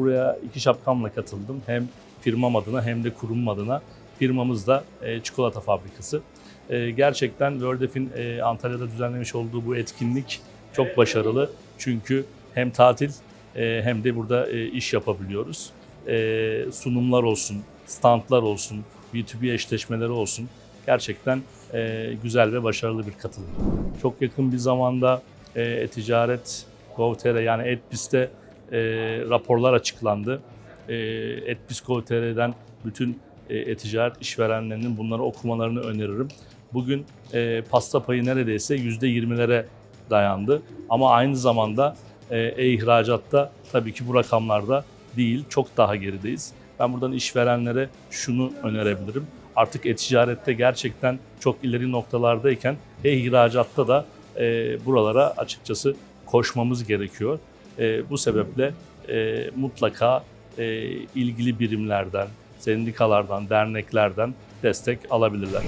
buraya iki şapkamla katıldım. Hem firmam adına hem de kurum adına. Firmamız da e, çikolata fabrikası. E, gerçekten Wordef'in e, Antalya'da düzenlemiş olduğu bu etkinlik çok başarılı. Çünkü hem tatil e, hem de burada e, iş yapabiliyoruz. E, sunumlar olsun, standlar olsun, B2B eşleşmeleri olsun. Gerçekten e, güzel ve başarılı bir katılım. Çok yakın bir zamanda e, e-ticaret Gov.tr yani Etbis'te e, raporlar açıklandı. E, Etbis Gov.tr'den bütün e, e-ticaret işverenlerinin bunları okumalarını öneririm. Bugün e, pasta payı neredeyse %20'lere dayandı. Ama aynı zamanda e, e-ihracatta tabii ki bu rakamlarda değil, çok daha gerideyiz. Ben buradan işverenlere şunu önerebilirim. Artık e-ticarette gerçekten çok ileri noktalardayken e-ihracatta da e, buralara açıkçası koşmamız gerekiyor. E, bu sebeple e, mutlaka e, ilgili birimlerden, sendikalardan, derneklerden destek alabilirler.